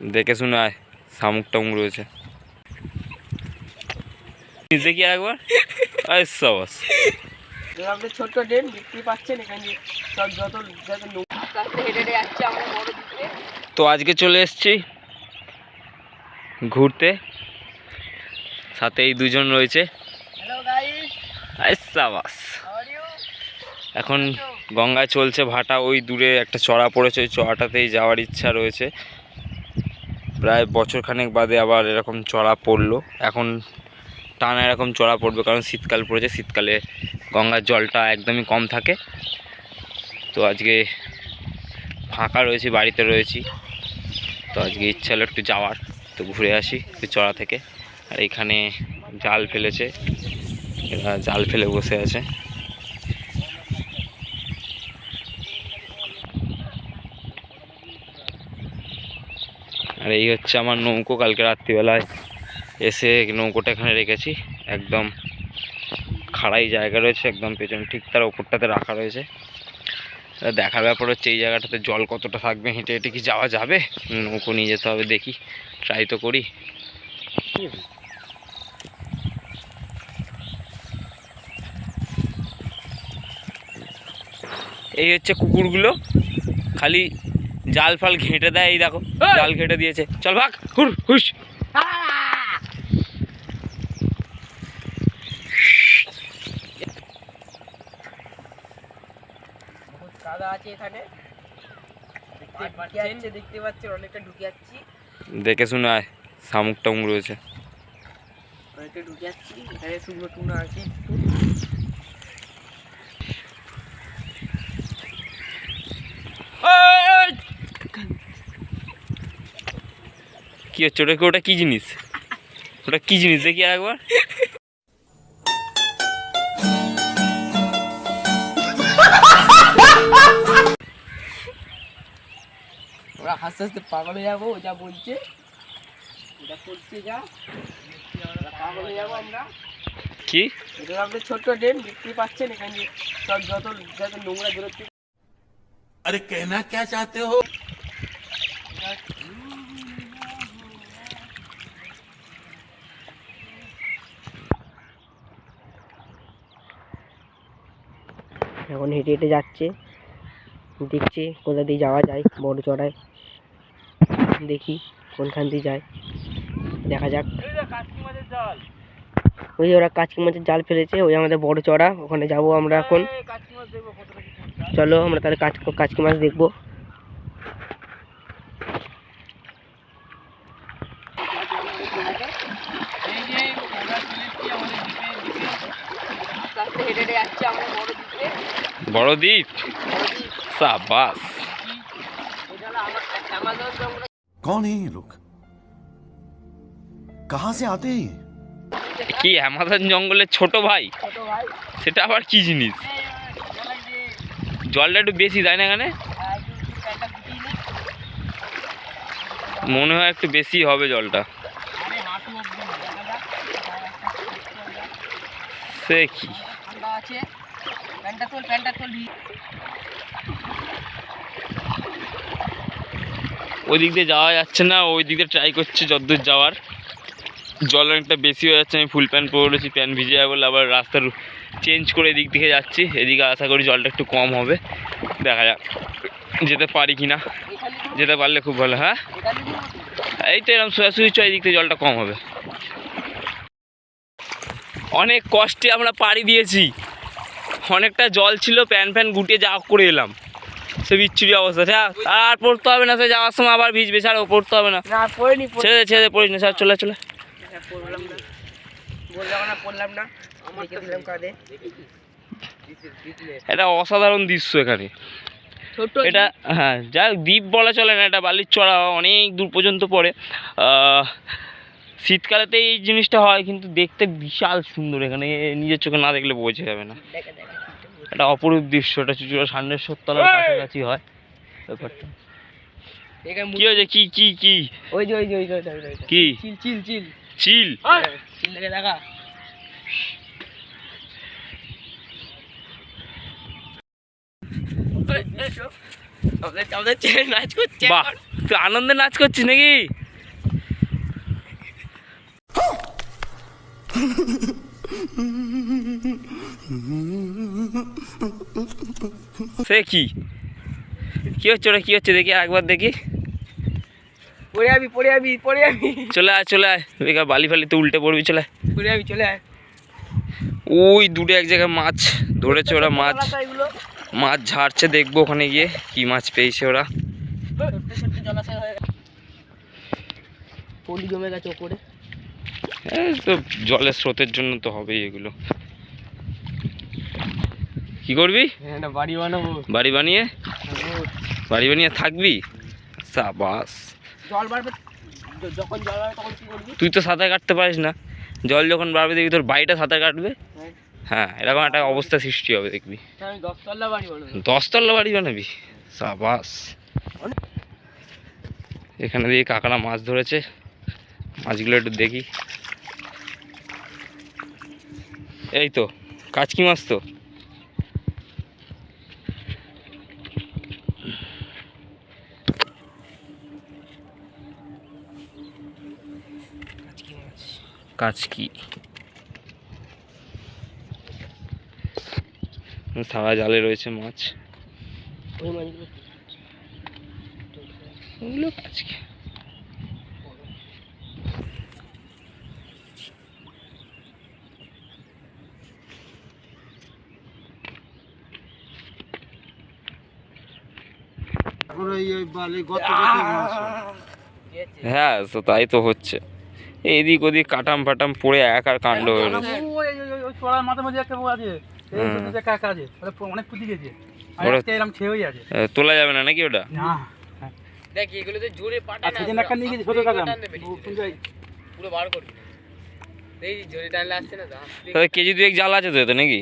দেখে শুনে আয় শামুক টামুক রয়েছে। দেখি একবার সাবাস। আমাদের ছোট্ট বিক্রি পাচ্ছেন এখানে। সব যত তো আজকে চলে এসেছি ঘুরতে। সাথে এই দুজন রয়েছে। সাবাস। এখন গঙ্গায় চলছে ভাটা ওই দূরে একটা চড়া পড়েছে ওই চড়াটাতেই যাওয়ার ইচ্ছা রয়েছে। প্রায় বছরখানেক বাদে আবার এরকম চড়া পড়ল। এখন টানা এরকম চড়া পড়বে কারণ শীতকাল পড়েছে, শীতকালে গঙ্গার জলটা একদমই কম থাকে। তো আজকে ফাঁকা রয়েছি, বাড়িতে রয়েছি। তো আজকে ইচ্ছা হলো একটু যাওয়ার তো ঘুরে আসি, একটু চড়া থেকে। আর এখানে জাল ফেলেছে, এরা জাল ফেলে বসে আছে। আর এই হচ্ছে আমার নৌকো, কালকে রাত্রিবেলায় এসে নৌকোটা এখানে রেখেছি। একদম খাড়াই জায়গা রয়েছে, একদম পেছনে, ঠিক তার ওপরটাতে রাখা রয়েছে। দেখার ব্যাপার হচ্ছে, এই জায়গাটাতে জল কতটা থাকবে, হেঁটে হেঁটে কি যাওয়া যাবে? নৌকো নিয়ে যেতে হবে, দেখি ট্রাই তো করি। এই হচ্ছে কুকুরগুলো, খালি জাল ফাল ঘেঁটে দেয় এই দেখো জাল ঘেঁটে দিয়েছে। চল ভাগ হুর হুস বহুত আছে এখানে। দেখতে ঢুকে যাচ্ছে দেখতে পাচ্ছেন অনেকটা ঢুকে যাচ্ছি। দেখে শুনে আয় শামুক টামুক রয়েছে। অনেকটা ঢুকে যাচ্ছি এখানে শুকনো টুনো আছে একটু কি হচ্ছে? ওটা ওটা কি জিনিস? ওটা কি জিনিস? দেখি একবার ওরা হাসতে হাসতে পাগল হয়ে যাব যা বলছে এটা করছে যা। পাগল হয়ে যাব আমরা। কি? এটা আমাদের ছোট্ট ড্রেন দেখতে পাচ্ছেন এখানে। সব যত যত নোংরা বেরোচ্ছে আরে কেনা কে চাতে হো এখন হেঁটে হেঁটে যাচ্ছে। দেখছে কোথা দিয়ে যাওয়া যায় বড় চড়ায়। দেখি কোনখান দিয়ে যায়। দেখা যাক। ওই যে ওরা কাচকি মাছের জাল ফেলেছে ওই আমাদের বড় চড়া ওখানে যাব আমরা এখন। চলো আমরা তাহলে কাচ কাচকি মাছ দেখব হেঁটে হেঁটে যাচ্ছে আমরা বড় দিকে বড় দ্বীপ সাবাস অ্যামাজন জঙ্গলে कौन है ये लोग कहाँ से आते हैं ये? কি অ্যামাজন জঙ্গলের ছোট ভাই ছোট ভাই সেটা আবার কি জিনিস জলটা একটু বেশি তাই না এখানে মনে হয় একটু বেশি হবে জলটা আরে হাঁটু অব্দি না, দেখা যাক। সে কি ঠান্ডা আছে প্যান্টটা তোল, প্যান্টটা ওই দিক দিয়ে যাওয়া যাচ্ছে না ওই দিক দিয়ে ট্রাই করছি যতদূর যাওয়ার। জল অনেকটা বেশি হয়ে যাচ্ছে, আমি ফুল প্যান্ট পরেছি প্যান্ট ভিজে যাবে আবার রাস্তার চেঞ্জ করে এদিক থেকে যাচ্ছি। এদিকে আশা করি জলটা একটু কম হবে, দেখা যাক। যেতে পারি কি না যেতে পারলে খুব ভালো হ্যাঁ। এই তো এরকম সোয়াশুই চয় দিক থেকে জলটা কম হবে। অনেক কষ্টে আমরা পাড়ি দিয়েছি। অনেকটা জল ছিল প্যান ফ্যান গুটিয়ে যা করে এলাম। সে বিচ্ছুরি অবস্থা হ্যাঁ আর পড়তে হবে না সে যাওয়ার সময় আবার ভিজবে ছাড়া পড়তে হবে না। না ছেড়ে দে, ছেড়ে দে, পড়িস না স্যার চলে চলে পড়লাম না বললাম না পড়লাম না। দেখে দিলাম কাঁধে। এটা অসাধারণ দৃশ্য এখানে। এটা হ্যাঁ যা দ্বীপ বলা চলে না এটা বালির চড়া অনেক দূর পর্যন্ত পড়ে। আহ, শীতকালেতে এই জিনিসটা হয় কিন্তু দেখতে বিশাল সুন্দর এখানে। নিজের চোখে না দেখলে বোঝা যাবে না। এটা অপরূপ দৃশ্য এটা চুচুড়া সান্নেশ্বর তলার কাছাকাছি হয় ব্যাপারটা। কি হয়েছে? কি কি কি? ওই যে ওই যে ওই যে। কি? চিল চিল চিল। চিল? চিল দেখে দেখা। এই, এই, শো। আমাদের আমাদের নাচ করছে বাহ! তুই আনন্দে নাচ করছিস নাকি? সে কি? কি হচ্ছে ওটা? কি হচ্ছে? দেখি একবার দেখি। পড়ে যাবি পড়ে যাবি পড়ে যাবি। চলে আয় চলে আয়। বেকার বালি ফালিতে উল্টে পড়বি চলে আয়। পড়ে যাবি চলে আয়। ওই দূরে এক জায়গায় মাছ ধরেছে ওরা মাছ মাছ ঝাড়ছে দেখব ওখানে গিয়ে কি মাছ পেয়েছে ওরা। জলাশয় হয়ে গেছে। জমে গেছে ওপরে। তো জলের স্রোতের জন্য তো হবেই এগুলো। কি করবি? হ্যাঁ বাড়ি বানাবো। বাড়ি বানিয়ে? বাড়ি বানিয়ে থাকবি? সাবাস। তুই তো সাঁতার কাটতে পারিস না। জল যখন বাড়বে দেখবি তোর বাড়িটা সাঁতার কাটবে। হ্যাঁ। হ্যাঁ এরকম একটা অবস্থা সৃষ্টি হবে দেখবি। দশতলা বাড়ি বানাবো। দশতলা বাড়ি বানাবি? সাবাস। এখানে দিয়ে কাকারা মাছ ধরেছে। মাছগুলো একটু দেখি। এই তো কাচকি মাছ তো। কাচকি সারা জালে রয়েছে মাছ। ওই মাছগুলো ওগুলো কাচকি। হ্যাঁ। তো তাই তো হচ্ছে। এদিক ওদিক কাটাম ফাটাম পড়ে একার কাণ্ড হয়ে চড়ার মাথার মধ্যে একটা আছে। এই হুম। ছোট যে কাকা আছে ওটা প- অনেক পুঁজি গেছে। তোলা যাবে না নাকি ওটা? না দেখ এগুলো তো জোরে পাটা আর সেদিন একটা নিয়ে গেছে ছোট কাকা ও কিন্তু এই পুরো বার করবি এই জোরে টানলে আসছে না তো কেজি দুয়েক জাল আছে তো এতে নাকি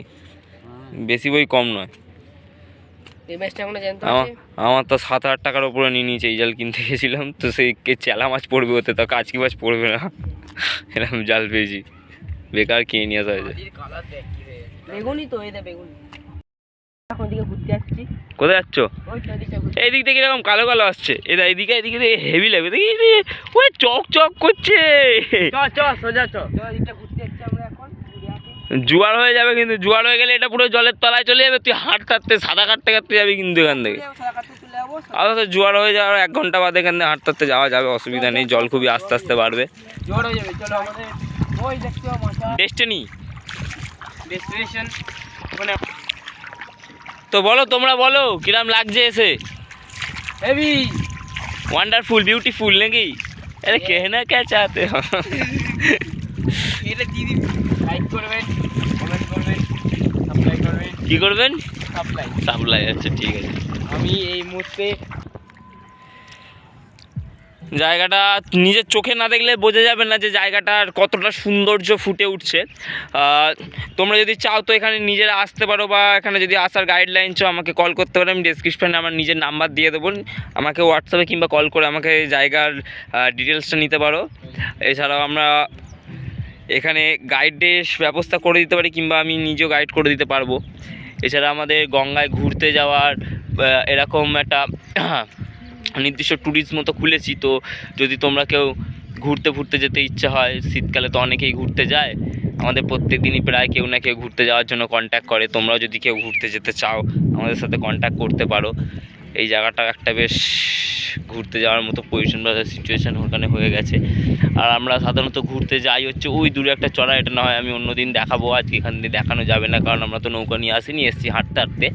বেশি বই কম নয় এই ম্যাচটা এখনও জানতে আমার তো সাত হাজার টাকার উপরে নিয়ে নিয়েছে এই জাল কিনতে গেছিলাম তো সেই কে চেলা মাছ পড়বে ওতে তো কাচকি মাছ পড়বে না। এরকম জাল পেয়েছি। বেকার কিনে নিয়ে আসা হয়েছে। কি হয়ে। বেগুনি তো এই বেগুনি কোথায় যাচ্ছ? এইদিক থেকে এরকম কালো কালো আসছে। এটা এদিকে এদিকে থেকে হেভি লাগবে। দেখি ওই চক চক করছে। চ চ সোজা চ তো এদিকটা ঘুরতে যাচ্ছি আমরা এখন ঘুরে আসি জোয়ার হয়ে যাবে কিন্তু জোয়ার হয়ে গেলে এটা পুরো জলের তলায় চলে যাবে তুই হাঁট কাটতে সাদা কাটতে কাটতে যাবি কিন্তু এখান থেকে। আবার তো জোয়ার হয়ে যাওয়ার এক ঘণ্টা বাদে এখান থেকে হাঁটতে হাঁটতে যাওয়া যাবে অসুবিধা নেই জল খুবই আস্তে আস্তে বাড়বে। ডেস্টিনি তো বলো তোমরা বলো কিরাম লাগছে এসে? হেভি ওয়ান্ডারফুল বিউটিফুল নাকি? আরে কেহনা কে চাতে? দিদি লাইক করবেন কমেন্ট করবেন সাবস্ক্রাইব করবেন। কি করবেন? সাপ্লাই সাপ্লাই আচ্ছা ঠিক আছে। আমি এই মুহূর্তে জায়গাটা নিজের চোখে না দেখলে বোঝা যাবে না যে জায়গাটার কতটা সৌন্দর্য ফুটে উঠছে। তোমরা যদি চাও তো এখানে নিজেরা আসতে পারো বা এখানে যদি আসার গাইডলাইন চাও আমাকে কল করতে পারো। আমি ডিসক্রিপশানে আমার নিজের নাম্বার দিয়ে দেবো। আমাকে হোয়াটসঅ্যাপে কিংবা কল করে আমাকে জায়গার ডিটেলসটা নিতে পারো। এছাড়াও আমরা এখানে গাইডের ব্যবস্থা করে দিতে পারি কিংবা আমি নিজেও গাইড করে দিতে পারব। এছাড়া আমাদের গঙ্গায় ঘুরতে যাওয়ার এরকম একটা নির্দিষ্ট ট্যুরিস্ট মতো খুলেছি তো যদি তোমরা কেউ ঘুরতে ঘুরতে যেতে ইচ্ছা হয়, শীতকালে তো অনেকেই ঘুরতে যায়। আমাদের প্রত্যেক দিনই প্রায় কেউ না কেউ ঘুরতে যাওয়ার জন্য কন্ট্যাক্ট করে। তোমরাও যদি কেউ ঘুরতে যেতে চাও, আমাদের সাথে কন্ট্যাক্ট করতে পারো। এই জায়গাটা একটা বেশ ঘুরতে যাওয়ার মতো পজিশন বা সিচুয়েশান ওখানে হয়ে গেছে। আর আমরা সাধারণত ঘুরতে যাই হচ্ছে ওই দূরে একটা চড়া এটা না হয় আমি অন্য দিন দেখাবো, আজকে এখান দিয়ে দেখানো যাবে না, কারণ আমরা তো নৌকা নিয়ে আসিনি, এসছি হাঁটতে হাঁটতে।